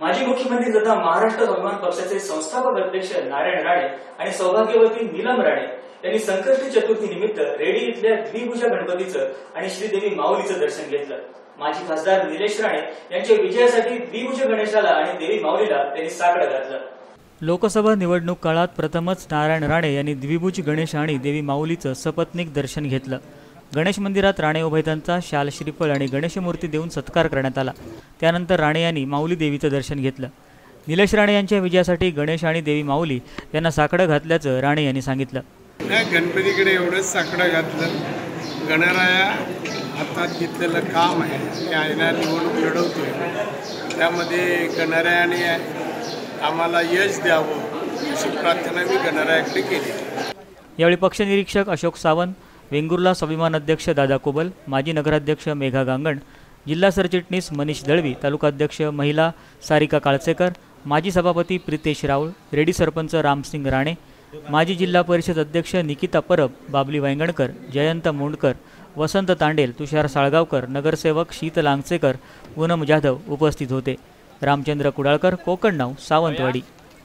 माजी मुख्यमंत्री तथा महाराष्ट्र स्वाभिमान पक्षाचे संस्थापक अध्यक्ष नारायण राणे आणि सौभाग्यवती नीलम राणे यांनी संकष्टी चतुर्थी निमित्त रेडी इथल्या द्विभुजा गणपतीचं आणि श्रीदेवी माऊलीचं दर्शन घेतलं. माजी खासदार निलेश राणे यांच्या विजयासाठी द्विभुज गणेशाला आणि देवी माऊलीला त्यांनी साकडं घातलं. लोकसभा निवडणूक काळात प्रथमच नारायण राणे यांनी द्विभुज गणेश आणि देवी माऊलीचं सपत्नीक दर्शन घेतलं. गणेश मंदिरात राणे उभयतांचा शाल श्रीफळ आणि गणेशमूर्ती देऊन सत्कार करण्यात आला. त्यानंतर राणे यांनी माऊली देवीचं दर्शन घेतलं. निलेश राणे यांच्या विजयासाठी गणेश आणि देवी माऊली यांना साकडं घातल्याचं राणे यांनी सांगितलं. गणपतीकडे एवढंच साकडं घातलं. गणराया हातात घेतलेलं काम आहे. ते आयना निवडणूक लढवतोय त्यामध्ये गणरायाने आम्हाला यश द्यावं अशी प्रार्थना मी गणरायाकडे केली. यावेळी पक्षनिरीक्षक अशोक सावंत वेंगुर्ला स्वाभिमान अध्यक्ष दादा कोबल माजी नगराध्यक्ष मेघा गांगण जिल्हा सरचिटणीस मनीष दळवी तालुकाध्यक्ष महिला सारिका काळसेकर माजी सभापती प्रितेश राऊळ रेडी सरपंच रामसिंग राणे माजी जिल्हा परिषद अध्यक्ष निकिता परब बाबली वांगणकर जयंत मोंडकर वसंत तांडेल तुषार साळगावकर नगरसेवक शीत लांगसेकर पूनम जाधव उपस्थित होते. रामचंद्र कुडाळकर कोकण नाव सावंतवाडी.